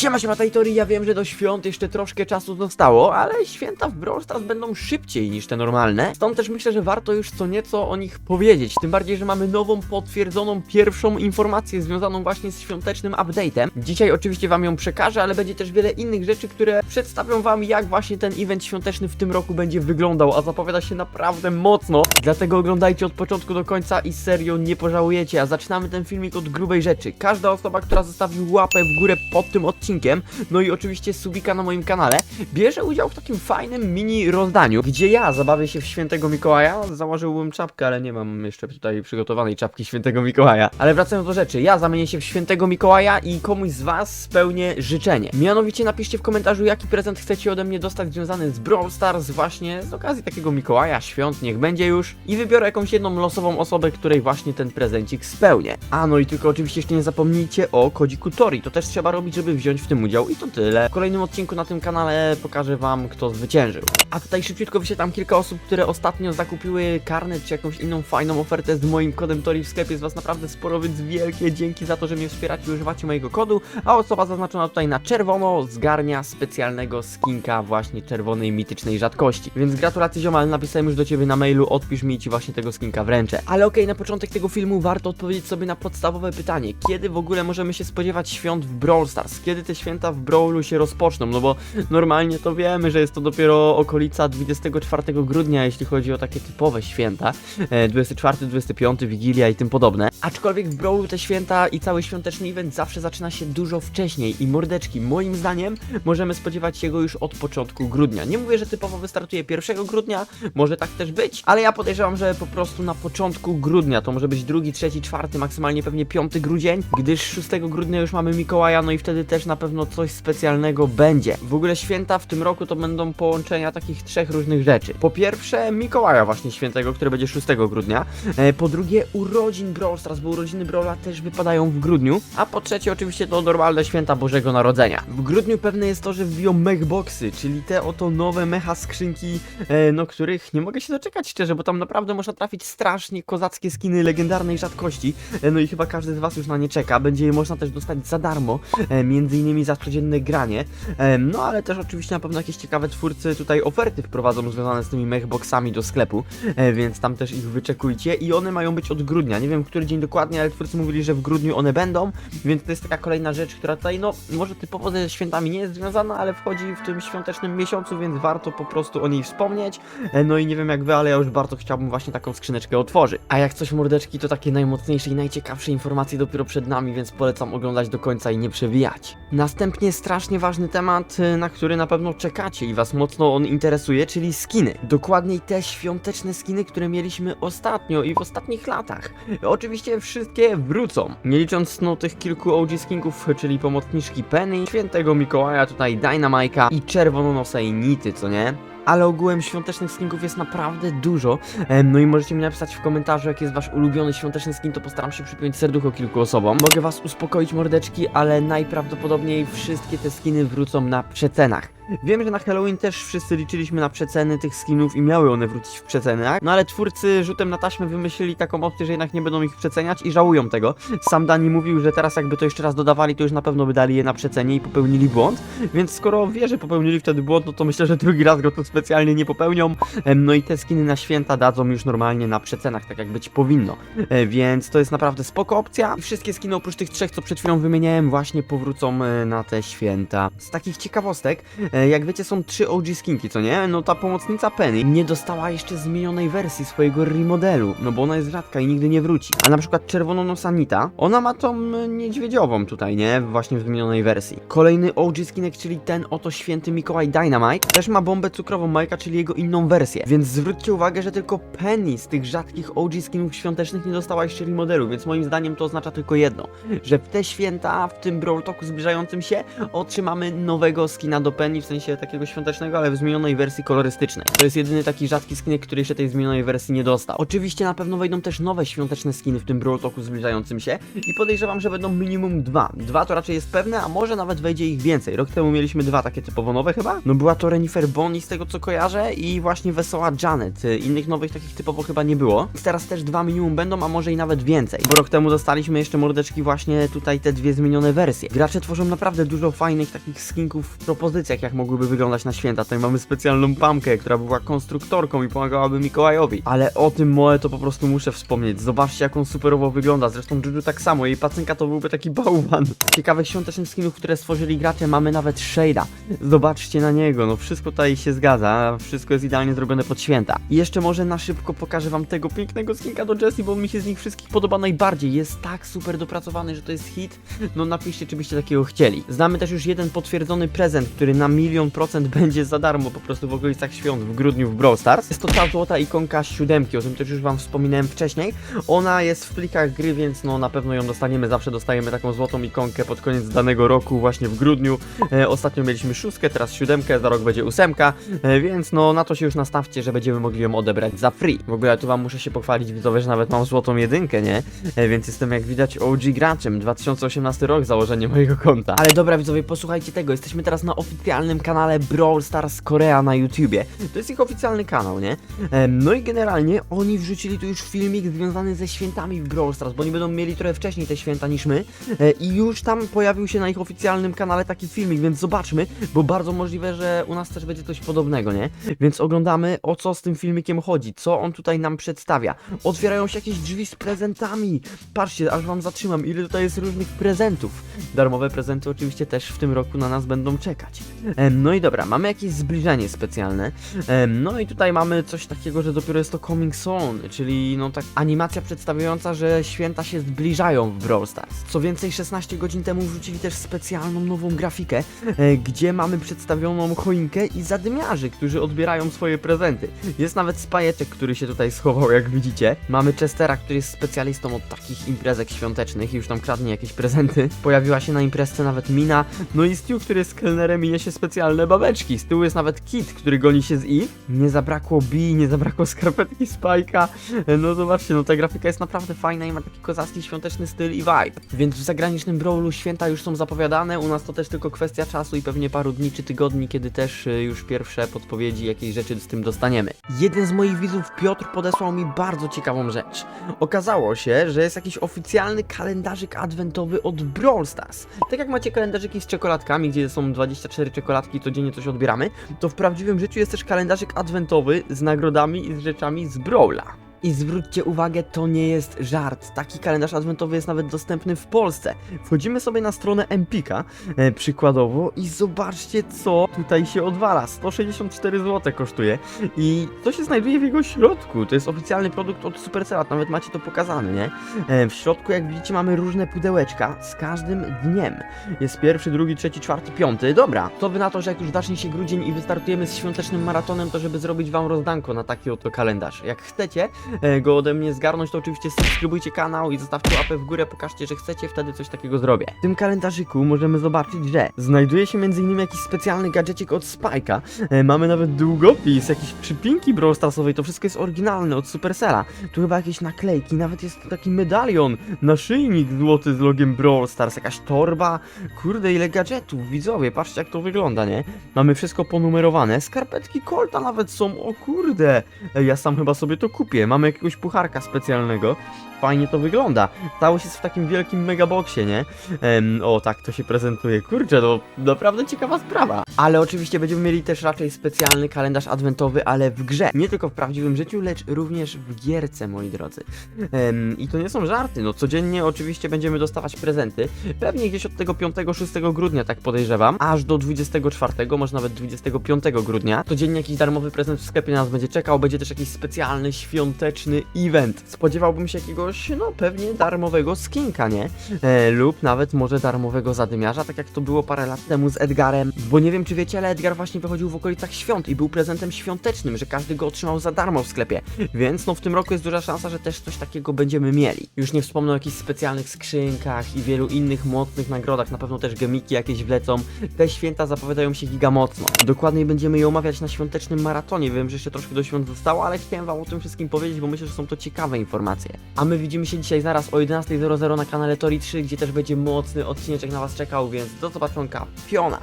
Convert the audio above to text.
Siema, siema, Tajtori, ja wiem, że do świąt jeszcze troszkę czasu zostało, ale święta w Brawl Stars będą szybciej niż te normalne, stąd też myślę, że warto już co nieco o nich powiedzieć, tym bardziej, że mamy nową, potwierdzoną pierwszą informację związaną właśnie z świątecznym update'em. Dzisiaj oczywiście wam ją przekażę, ale będzie też wiele innych rzeczy, które przedstawią wam, jak właśnie ten event świąteczny w tym roku będzie wyglądał, a zapowiada się naprawdę mocno, dlatego oglądajcie od początku do końca i serio nie pożałujecie, a zaczynamy ten filmik od grubej rzeczy. Każda osoba, która zostawi łapę w górę pod tym odcinkiem, no i oczywiście subika na moim kanale, bierze udział w takim fajnym mini rozdaniu, gdzie ja zabawię się w świętego Mikołaja. Założyłbym czapkę, ale nie mam jeszcze tutaj przygotowanej czapki świętego Mikołaja. Ale wracając do rzeczy, ja zamienię się w świętego Mikołaja i komuś z was spełnię życzenie. Mianowicie napiszcie w komentarzu, jaki prezent chcecie ode mnie dostać związany z Brawl Stars właśnie z okazji takiego Mikołaja, świąt, niech będzie już. I wybiorę jakąś jedną losową osobę, której właśnie ten prezencik spełnię. A no i tylko oczywiście jeszcze nie zapomnijcie o kodziku Tori. To też trzeba robić, żeby wziąć w tym udział i to tyle. W kolejnym odcinku na tym kanale pokażę wam, kto zwyciężył. A tutaj szybciutko wyświetlam kilka osób, które ostatnio zakupiły karnet czy jakąś inną fajną ofertę z moim kodem Tori w sklepie. Jest was naprawdę sporo, więc wielkie dzięki za to, że mnie wspieracie i używacie mojego kodu. A osoba zaznaczona tutaj na czerwono zgarnia specjalnego skinka właśnie czerwonej mitycznej rzadkości. Więc gratulacje ziomal, napisałem już do ciebie na mailu, odpisz mi i ci właśnie tego skinka wręczę. Ale okej, na początek tego filmu warto odpowiedzieć sobie na podstawowe pytanie. Kiedy w ogóle możemy się spodziewać świąt w Brawl Stars? Kiedy te święta w Brawlu się rozpoczną? No bo normalnie to wiemy, że jest to dopiero okolica 24 grudnia, jeśli chodzi o takie typowe święta. E, 24, 25, Wigilia i tym podobne. Aczkolwiek w Brawlu te święta i cały świąteczny event zawsze zaczyna się dużo wcześniej i mordeczki, moim zdaniem, możemy spodziewać się go już od początku grudnia. Nie mówię, że typowo wystartuje 1 grudnia, może tak też być, ale ja podejrzewam, że po prostu na początku grudnia, to może być drugi, trzeci, czwarty, maksymalnie pewnie piąty grudzień, gdyż 6 grudnia już mamy Mikołaja, no i wtedy też na pewno coś specjalnego będzie. W ogóle święta w tym roku to będą połączenia takich trzech różnych rzeczy. Po pierwsze Mikołaja właśnie świętego, który będzie 6 grudnia, e, po drugie urodzin Brawl Stars, bo urodziny Brawla też wypadają w grudniu, a po trzecie oczywiście to normalne święta Bożego Narodzenia. W grudniu pewne jest to, że wbiją mechboxy, czyli te oto nowe mecha skrzynki, e, no których nie mogę się doczekać szczerze, bo tam naprawdę można trafić strasznie kozackie skiny legendarnej rzadkości, e, no i chyba każdy z was już na nie czeka, będzie je można też dostać za darmo, między innymi za codzienne granie, no ale też oczywiście na pewno jakieś ciekawe twórcy tutaj oferty wprowadzą związane z tymi mechboxami do sklepu, e, więc tam też ich wyczekujcie i one mają być od grudnia, nie wiem który dzień dokładnie, ale twórcy mówili, że w grudniu one będą, więc to jest taka kolejna rzecz, która tutaj no może typowo ze świętami nie jest związana, ale wchodzi w tym świątecznym miesiącu, więc warto po prostu o niej wspomnieć, e, no i nie wiem jak wy, ale ja już bardzo chciałbym właśnie taką skrzyneczkę otworzyć. A jak coś mordeczki, to takie najmocniejsze i najciekawsze informacje dopiero przed nami, więc polecam oglądać do końca i nie przewijać. Następnie strasznie ważny temat, y, na który na pewno czekacie i was mocno on interesuje, czyli skiny. Dokładniej te świąteczne skiny, które mieliśmy ostatnio i w ostatnich latach. Oczywiście wszystkie wrócą. Nie licząc no tych kilku OG skinków, czyli pomocniczki Penny, świętego Mikołaja, tutaj Dynamike'a i czerwononosa i Nity, co nie? Ale ogółem świątecznych skinków jest naprawdę dużo. No i możecie mi napisać w komentarzu, jaki jest wasz ulubiony świąteczny skin, to postaram się przypiąć serducho kilku osobom. Mogę was uspokoić mordeczki, ale najprawdopodobniej wszystkie te skiny wrócą na przecenach. Wiem, że na Halloween też wszyscy liczyliśmy na przeceny tych skinów i miały one wrócić w przecenach, no ale twórcy rzutem na taśmę wymyślili taką opcję, że jednak nie będą ich przeceniać i żałują tego. Sam Dani mówił, że teraz jakby to jeszcze raz dodawali, to już na pewno by dali je na przecenie i popełnili błąd, więc skoro wie, że popełnili wtedy błąd, no to myślę, że drugi raz go tu specjalnie nie popełnią. No i te skiny na święta dadzą już normalnie na przecenach, tak jak być powinno. E, Więc to jest naprawdę spoko opcja. Wszystkie skiny oprócz tych trzech, co przed chwilą wymieniałem, właśnie powrócą e, na te święta. Z takich ciekawostek, e, jak wiecie, są trzy OG skinki, co nie? No ta pomocnica Penny nie dostała jeszcze zmienionej wersji swojego remodelu, no bo ona jest rzadka i nigdy nie wróci. A na przykład czerwoną nosanita, ona ma tą e, niedźwiedziową tutaj, nie? Właśnie w zmienionej wersji. Kolejny OG skinek, czyli ten oto święty Mikołaj Dynamite, też ma bombę cukrową Majka, czyli jego inną wersję. Więc zwróćcie uwagę, że tylko Penny z tych rzadkich OG skinów świątecznych nie dostała jeszcze remodelu, więc moim zdaniem to oznacza tylko jedno, że w te święta, w tym Brawl Talku zbliżającym się, otrzymamy nowego skina do Penny, w sensie takiego świątecznego, ale w zmienionej wersji kolorystycznej. To jest jedyny taki rzadki skinek, który jeszcze tej zmienionej wersji nie dostał. Oczywiście na pewno wejdą też nowe świąteczne skiny w tym Brawl Talku zbliżającym się i podejrzewam, że będą minimum dwa. Dwa to raczej jest pewne, a może nawet wejdzie ich więcej. Rok temu mieliśmy dwa takie typowo nowe chyba. No była to Renifer Bonnie z tego co kojarzę i właśnie Wesoła Janet. Y, Innych nowych takich typowo chyba nie było. Teraz też dwa minimum będą, a może i nawet więcej. Bo rok temu dostaliśmy jeszcze mordeczki właśnie tutaj te dwie zmienione wersje. Gracze tworzą naprawdę dużo fajnych takich skinków w propozycjach, jak mogłyby wyglądać na święta. Tutaj mamy specjalną pamkę, która była konstruktorką i pomagałaby Mikołajowi. Ale o tym Moe to po prostu muszę wspomnieć. Zobaczcie, jak on superowo wygląda. Zresztą Juju tak samo. Jej pacynka to byłby taki bałwan. Ciekawych świątecznych skinów, które stworzyli gracze, mamy nawet Shade'a. Zobaczcie na niego. No wszystko tutaj się zgadza. Wszystko jest idealnie zrobione pod święta. I jeszcze może na szybko pokażę wam tego pięknego skinka do Jessie, bo mi się z nich wszystkich podoba najbardziej. Jest tak super dopracowany, że to jest hit. No napiszcie, czy byście takiego chcieli. Znamy też już jeden potwierdzony prezent, który na milion procent będzie za darmo po prostu w okolicach świąt w grudniu w Brawl Stars. Jest to ta złota ikonka siódemki, o tym też już wam wspominałem wcześniej. Ona jest w plikach gry, więc no na pewno ją dostaniemy. Zawsze dostajemy taką złotą ikonkę pod koniec danego roku, właśnie w grudniu. E, ostatnio mieliśmy szóstkę, teraz siódemkę, za rok będzie ósemka, e, więc no na to się już nastawcie, że będziemy mogli ją odebrać za free. W ogóle tu wam muszę się pochwalić widzowie, że nawet mam złotą jedynkę, nie? E, więc jestem jak widać OG graczem. 2018 rok założenie mojego konta. Ale dobra widzowie, posłuchajcie tego. Jesteśmy teraz na oficjalnym kanale Brawl Stars Korea na YouTubie. To jest ich oficjalny kanał, nie? No i generalnie oni wrzucili tu już filmik związany ze świętami w Brawl Stars, bo oni będą mieli trochę wcześniej te święta niż my. E, I już tam pojawił się na ich oficjalnym kanale taki filmik, więc zobaczmy, bo bardzo możliwe, że u nas też będzie coś podobnego, nie? Więc oglądamy o co z tym filmikiem chodzi, co on tutaj nam przedstawia. Otwierają się jakieś drzwi z prezentami. Patrzcie, aż wam zatrzymam, ile tutaj jest różnych prezentów. Darmowe prezenty oczywiście też w tym roku na nas będą czekać. Em, no i dobra, mamy jakieś zbliżenie specjalne. Em, no i tutaj mamy coś takiego, że dopiero jest to coming soon, czyli no tak animacja przedstawiająca, że święta się zbliżają w Brawl Stars. Co więcej, 16 godzin temu wrzucili też specjalną nową grafikę, e, gdzie mamy przedstawioną choinkę i zadymiarzy, którzy odbierają swoje prezenty. Jest nawet spajeczek, który się tutaj schował, jak widzicie. Mamy Chestera, który jest specjalistą od takich imprezek świątecznych i już tam kradnie jakieś prezenty. Pojawiła się na imprezce nawet Mina, no i Stu, który jest kelnerem i niesie specjalne babeczki. Z tyłu jest nawet Kit, który goni się z Eve. Nie zabrakło B, nie zabrakło skarpetki. E, No zobaczcie, no ta grafika jest naprawdę fajna i ma taki kozacki świąteczny styl i vibe. Więc w zagranicznym Brawlu święta już są zapowiadane, u nas to też tylko kwestia czasu i pewnie paru dni czy tygodni, kiedy też y, już pierwsze podpowiedzi, jakieś rzeczy z tym dostaniemy. Jeden z moich widzów, Piotr, podesłał mi bardzo ciekawą rzecz. Okazało się, że jest jakiś oficjalny kalendarzyk adwentowy od Brawl Stars. Tak jak macie kalendarzyki z czekoladkami, gdzie są 24 czekoladki, codziennie coś odbieramy, to w prawdziwym życiu jest też kalendarzyk adwentowy z nagrodami i z rzeczami z Brawla. I zwróćcie uwagę, to nie jest żart. Taki kalendarz adwentowy jest nawet dostępny w Polsce. Wchodzimy sobie na stronę Empika, e, przykładowo, i zobaczcie, co tutaj się odwala. 164 zł kosztuje. I to się znajduje w jego środku. To jest oficjalny produkt od Supercella, nawet macie to pokazane, nie? E, w środku, jak widzicie, mamy różne pudełeczka z każdym dniem. Jest pierwszy, drugi, trzeci, czwarty, piąty. Dobra, to wy na to, że jak już zacznie się grudzień i wystartujemy z świątecznym maratonem, to żeby zrobić wam rozdanko na taki oto kalendarz. Jak chcecie go ode mnie zgarnąć, to oczywiście subskrybujcie kanał i zostawcie łapę w górę, pokażcie, że chcecie, wtedy coś takiego zrobię. W tym kalendarzyku możemy zobaczyć, że znajduje się m.in. jakiś specjalny gadżecik od Spike'a, e, mamy nawet długopis, jakieś przypinki Brawl Starsowej, to wszystko jest oryginalne od Supercella. Tu chyba jakieś naklejki, nawet jest taki medalion, naszyjnik złoty z logiem Brawl Stars, jakaś torba, kurde ile gadżetów, widzowie, patrzcie jak to wygląda, nie? Mamy wszystko ponumerowane, skarpetki Colta nawet są, o kurde, Ej, ja sam chyba sobie to kupię, mamy jakiegoś pucharka specjalnego, fajnie to wygląda, całość jest w takim wielkim megaboxie, nie? Em, o, tak to się prezentuje, kurczę, no naprawdę ciekawa sprawa. Ale oczywiście będziemy mieli też raczej specjalny kalendarz adwentowy, ale w grze, nie tylko w prawdziwym życiu, lecz również w gierce, moi drodzy. Em, I to nie są żarty, no codziennie oczywiście będziemy dostawać prezenty, pewnie gdzieś od tego 5-6 grudnia, tak podejrzewam, aż do 24, może nawet 25 grudnia. Codziennie jakiś darmowy prezent w sklepie na nas będzie czekał, będzie też jakiś specjalny, świąteczny świąteczny event. Spodziewałbym się jakiegoś, no pewnie darmowego skinka, nie? E, lub nawet może darmowego zadymiarza, tak jak to było parę lat temu z Edgarem. Bo nie wiem, czy wiecie, ale Edgar właśnie wychodził w okolicach świąt i był prezentem świątecznym, że każdy go otrzymał za darmo w sklepie. Więc no w tym roku jest duża szansa, że też coś takiego będziemy mieli. Już nie wspomnę o jakichś specjalnych skrzynkach i wielu innych mocnych nagrodach, na pewno też gemiki jakieś wlecą. Te święta zapowiadają się giga mocno. Dokładniej będziemy je omawiać na świątecznym maratonie. Wiem, że jeszcze troszkę do świąt zostało, ale chciałem wam o tym wszystkim powiedzieć, bo myślę, że są to ciekawe informacje. A my widzimy się dzisiaj zaraz o 11.00 na kanale Tori 3, gdzie też będzie mocny odcineczek na was czekał, więc do zobaczonka. Fiona!